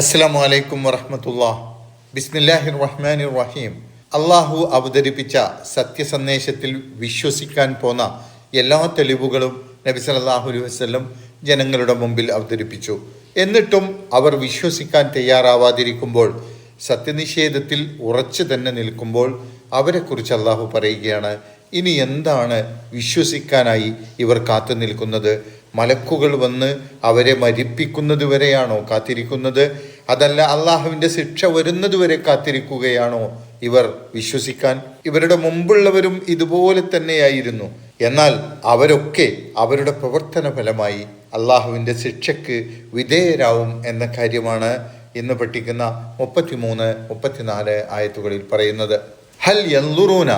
അസ്സലാമു അലൈക്കും വറഹമത്തുള്ള. ബിസ്മില്ലാഹിർ റഹ്മാൻ റഹീം അള്ളാഹു അവതരിപ്പിച്ച സത്യസന്ദേശത്തിൽ വിശ്വസിക്കാൻ പോന്ന എല്ലാ തെളിവുകളും നബി സല്ലല്ലാഹു അലൈഹി വസല്ലം ജനങ്ങളുടെ മുമ്പിൽ അവതരിപ്പിച്ചു. എന്നിട്ടും അവർ വിശ്വസിക്കാൻ തയ്യാറാവാതിരിക്കുമ്പോൾ സത്യനിഷേധത്തിൽ ഉറച്ചു തന്നെ നിൽക്കുമ്പോൾ അവരെക്കുറിച്ച് അള്ളാഹു പറയുകയാണ് ഇനി എന്താണ് വിശ്വസിക്കാനായി ഇവർ കാത്തു നിൽക്കുന്നത് മലക്കുകൾ വന്ന് അവരെ മരിപ്പിക്കുന്നത് വരെയാണോ കാത്തിരിക്കുന്നത്? അതല്ല അള്ളാഹുവിന്റെ ശിക്ഷ വരുന്നത് വരെ കാത്തിരിക്കുകയാണോ ഇവർ വിശ്വസിക്കാൻ? ഇവരുടെ മുമ്പുള്ളവരും ഇതുപോലെ തന്നെയായിരുന്നു. എന്നാൽ അവരൊക്കെ അവരുടെ പ്രവർത്തന ഫലമായി അള്ളാഹുവിന്റെ ശിക്ഷയ്ക്ക് വിധേയരാവും എന്ന കാര്യമാണ് ഇന്ന് പഠിക്കുന്ന മുപ്പത്തിമൂന്ന് മുപ്പത്തിനാല് ആയത്തുകളിൽ പറയുന്നത്. ഹൽ യന്തുറൂന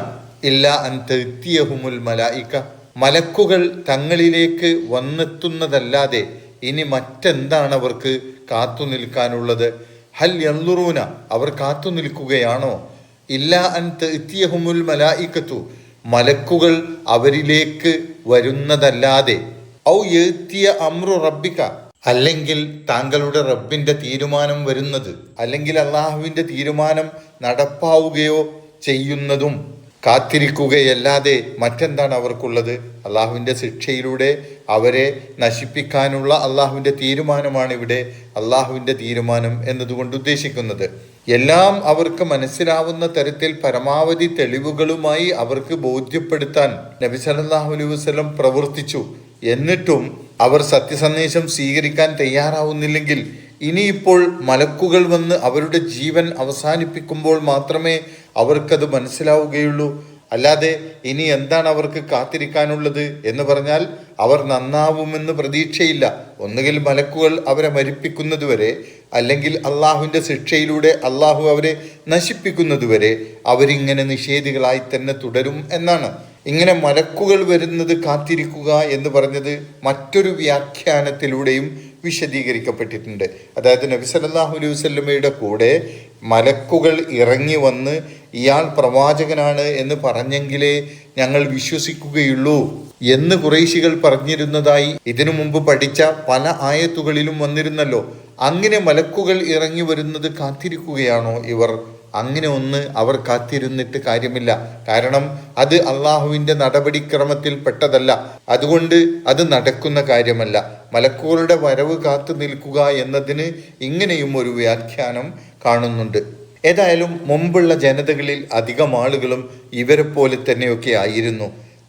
ഇല്ല അൻതൃത്തിയഹുമുൽ മലായിക്ക മലക്കുകൾ തങ്ങളിലേക്ക് വന്നെത്തുന്നതല്ലാതെ ഇനി മറ്റെന്താണ് അവർക്ക് കാത്തു നിൽക്കാനുള്ളത്? ഹൽ യന്തുറൂന അവർ കാത്തു നിൽക്കുകയാണോ? ഇല്ല അൻ തൃത്തിയഹുമുൽ മലായിക്കത്തു മലക്കുകൾ അവരിലേക്ക് വരുന്നതല്ലാതെ. ഔ എത്തിയ അമ്രു റബ്ബിക്ക അല്ലെങ്കിൽ താങ്കളുടെ റബ്ബിന്റെ തീരുമാനം വരുന്നത് അല്ലെങ്കിൽ അള്ളാഹുവിന്റെ തീരുമാനം നടപ്പാവുകയോ ചെയ്യുന്നതും. കാത്തിരിക്കുകയല്ലാതെ മറ്റെന്താണ് അവർക്കുള്ളത്? അള്ളാഹുവിന്റെ ശിക്ഷയിലൂടെ അവരെ നശിപ്പിക്കാനുള്ള അള്ളാഹുവിന്റെ തീരുമാനമാണ് ഇവിടെ അള്ളാഹുവിന്റെ തീരുമാനം എന്നതുകൊണ്ട് ഉദ്ദേശിക്കുന്നത്. എല്ലാം അവർക്ക് മനസ്സിലാവുന്ന തരത്തിൽ പരമാവധി തെളിവുകളുമായി അവർക്ക് ബോധ്യപ്പെടുത്താൻ നബി സല്ലല്ലാഹു അലൈഹി വസ്ലം പ്രവർത്തിച്ചു. എന്നിട്ടും അവർ സത്യസന്ദേശം സ്വീകരിക്കാൻ തയ്യാറാവുന്നില്ലെങ്കിൽ ഇനിയിപ്പോൾ മലക്കുകൾ വന്ന് അവരുടെ ജീവൻ അവസാനിപ്പിക്കുമ്പോൾ മാത്രമേ അവർക്കത് മനസ്സിലാവുകയുള്ളൂ. അല്ലാതെ ഇനി എന്താണ് അവർക്ക് കാത്തിരിക്കാനുള്ളത് എന്ന് പറഞ്ഞാൽ അവർ നന്നാവുമെന്ന് പ്രതീക്ഷയില്ല. ഒന്നുകിൽ മലക്കുകൾ അവരെ മരിപ്പിക്കുന്നതുവരെ അല്ലെങ്കിൽ അള്ളാഹുവിന്റെ ശിക്ഷയിലൂടെ അള്ളാഹു അവരെ നശിപ്പിക്കുന്നതുവരെ അവരിങ്ങനെ നിഷേധികളായി തന്നെ തുടരും എന്നാണ്. ഇങ്ങനെ മലക്കുകൾ വരുന്നത് കാത്തിരിക്കുക എന്ന് പറഞ്ഞത് മറ്റൊരു വ്യാഖ്യാനത്തിലൂടെയും വിശദീകരിക്കപ്പെട്ടിട്ടുണ്ട്. അതായത് നബി സല്ലല്ലാഹു അലൈഹി കൂടെ മലക്കുകൾ ഇറങ്ങി വന്ന് ഇയാൾ പ്രവാചകനാണ് എന്ന് പറഞ്ഞെങ്കിലേ ഞങ്ങൾ വിശ്വസിക്കുകയുള്ളൂ എന്ന് കുറേശികൾ പറഞ്ഞിരുന്നതായി ഇതിനു മുമ്പ് പഠിച്ച പല ആയത്തുകളിലും വന്നിരുന്നല്ലോ. അങ്ങനെ മലക്കുകൾ ഇറങ്ങി വരുന്നത് കാത്തിരിക്കുകയാണോ ഇവർ? അങ്ങനെ ഒന്ന് അവർ കാത്തിരുന്നിട്ട് കാര്യമില്ല. കാരണം അത് അള്ളാഹുവിന്റെ നടപടിക്രമത്തിൽ പെട്ടതല്ല. അതുകൊണ്ട് അത് നടക്കുന്ന കാര്യമല്ല. മലക്കൂറുടെ വരവ് കാത്തു നിൽക്കുക എന്നതിന് ഇങ്ങനെയും ഒരു വ്യാഖ്യാനം കാണുന്നുണ്ട്. ഏതായാലും മുമ്പുള്ള ജനതകളിൽ അധികം ആളുകളും ഇവരെ പോലെ തന്നെയൊക്കെ ആയിരുന്നു.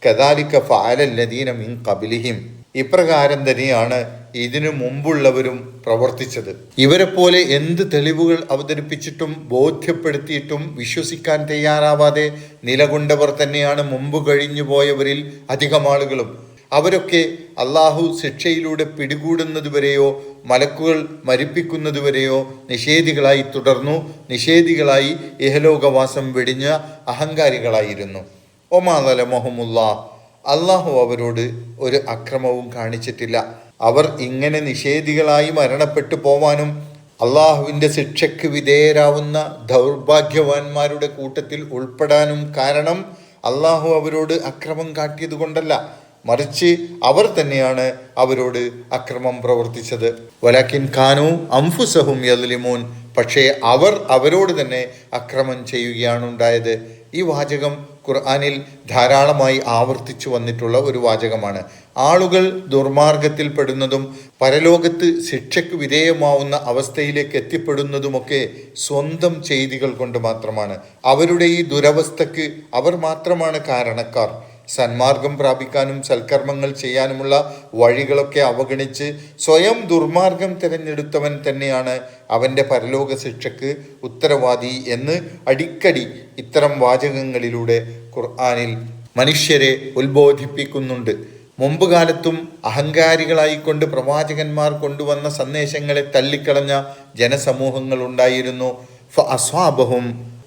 കദാലിക്ക ഫാലല്ലദീനം ഇൻ കബിലിഹിം ഇപ്രകാരം തന്നെയാണ് ഇതിനു മുമ്പുള്ളവരും പ്രവർത്തിച്ചത്. ഇവരെ പോലെ എന്ത് തെളിവുകൾ അവതരിപ്പിച്ചിട്ടും ബോധ്യപ്പെടുത്തിയിട്ടും വിശ്വസിക്കാൻ തയ്യാറാവാതെ നിലകൊണ്ടവർ തന്നെയാണ് മുമ്പ് കഴിഞ്ഞു പോയവരിൽ അധികം ആളുകളും. അവരൊക്കെ അള്ളാഹു ശിക്ഷയിലൂടെ പിടികൂടുന്നതുവരെയോ മലക്കുകൾ മരിപ്പിക്കുന്നതുവരെയോ നിഷേധികളായി തുടർന്നു നിഷേധികളായി ഇഹലോകവാസം വെടിഞ്ഞ അഹങ്കാരികളായിരുന്നു. ഒമാതല മൊഹമുല്ല അള്ളാഹു അവരോട് ഒരു അക്രമവും കാണിച്ചിട്ടില്ല. അവർ ഇങ്ങനെ നിഷേധികളായി മരണപ്പെട്ടു പോവാനും അള്ളാഹുവിന്റെ ശിക്ഷയ്ക്ക് വിധേയരാവുന്ന ദൗർഭാഗ്യവാന്മാരുടെ കൂട്ടത്തിൽ ഉൾപ്പെടാനും കാരണം അള്ളാഹു അവരോട് അക്രമം കാട്ടിയത് കൊണ്ടല്ല. മറിച്ച് അവർ തന്നെയാണ് അവരോട് അക്രമം പ്രവർത്തിച്ചത്. വലാക്കിൻ ഖാനു അംഫുസഹും യദ്ലിമൂൻ. പക്ഷേ അവർ അവരോട് തന്നെ അക്രമം ചെയ്യുകയാണ് ഉണ്ടായത്. ഈ വാചകം ഖുർആാനിൽ ധാരാളമായി ആവർത്തിച്ചു വന്നിട്ടുള്ള ഒരു വാചകമാണ്. ആളുകൾ ദുർമാർഗത്തിൽ പെടുന്നതും പരലോകത്ത് ശിക്ഷയ്ക്ക് വിധേയമാവുന്ന അവസ്ഥയിലേക്ക് എത്തിപ്പെടുന്നതുമൊക്കെ സ്വന്തം ചെയ്തികൾ കൊണ്ട് മാത്രമാണ്. അവരുടെ ഈ ദുരവസ്ഥക്ക് അവർ മാത്രമാണ് കാരണക്കാർ. സന്മാർഗം പ്രാപിക്കാനും സൽക്കർമ്മങ്ങൾ ചെയ്യാനുമുള്ള വഴികളൊക്കെ അവഗണിച്ച് സ്വയം ദുർമാർഗം തിരഞ്ഞെടുത്തവൻ തന്നെയാണ് അവന്റെ പരലോക ശിക്ഷയ്ക്ക് ഉത്തരവാദി എന്ന് അടിക്കടി ഇത്തരം വാചകങ്ങളിലൂടെ ഖുർആാനിൽ മനുഷ്യരെ ഉത്ബോധിപ്പിക്കുന്നുണ്ട്. മുമ്പ് കാലത്തും അഹങ്കാരികളായിക്കൊണ്ട് പ്രവാചകന്മാർ കൊണ്ടുവന്ന സന്ദേശങ്ങളെ തള്ളിക്കളഞ്ഞ ജനസമൂഹങ്ങൾ ഉണ്ടായിരുന്നു ഫ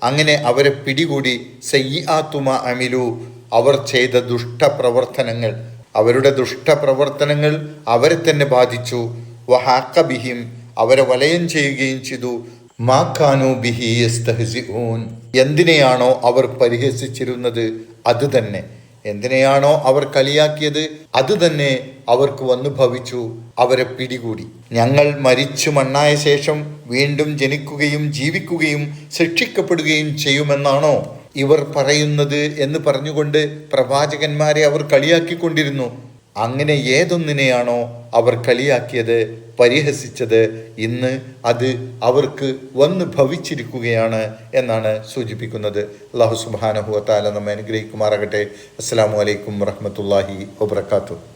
അങ്ങനെ അവരെ പിടികൂടി സയ്യാത്തുമ അമിലു അവർ ചെയ്ത ദുഷ്ടപ്രവർത്തനങ്ങൾ അവരുടെ ദുഷ്ടപ്രവർത്തനങ്ങൾ അവരെ തന്നെ ബാധിച്ചു. വഹാക്കബിഹിം അവരെ വലയം ചെയ്യുകയും ചെയ്തു. മാഖാനു ബിഹി യസ്തഹ്സിഊൻ. എന്തിനെയാണോ അവർ പരിഹസിച്ചിരുന്നത് അത് തന്നെ. എന്തിനെയാണോ അവർ കളിയാക്കിയത് അത് തന്നെ അവർക്ക് വന്നു ഭവിച്ചു അവരെ പിടികൂടി. ഞങ്ങൾ മരിച്ചു മണ്ണായ ശേഷം വീണ്ടും ജനിക്കുകയും ജീവിക്കുകയും ശിക്ഷിക്കപ്പെടുകയും ചെയ്യുമെന്നാണോ? ഇവർ പറയുന്നത് എന്ന് പറഞ്ഞുകൊണ്ട് പ്രവാചകന്മാരെ അവർ കളിയാക്കിക്കൊണ്ടിരുന്നു. അങ്ങനെ ഏതൊന്നിനെയാണോ അവർ കളിയാക്കിയത് പരിഹസിച്ചത് ഇന്ന് അത് അവർക്ക് വന്ന് ഭവിച്ചിരിക്കുകയാണ് എന്നാണ് സൂചിപ്പിക്കുന്നത്. അള്ളാഹു സുബാനഹുവത്താല നമ്മെ അനുഗ്രഹിക്കുമാറാകട്ടെ. അസ്സാം വലൈക്കും വറഹമത്തല്ലാഹി വബർക്കാത്തു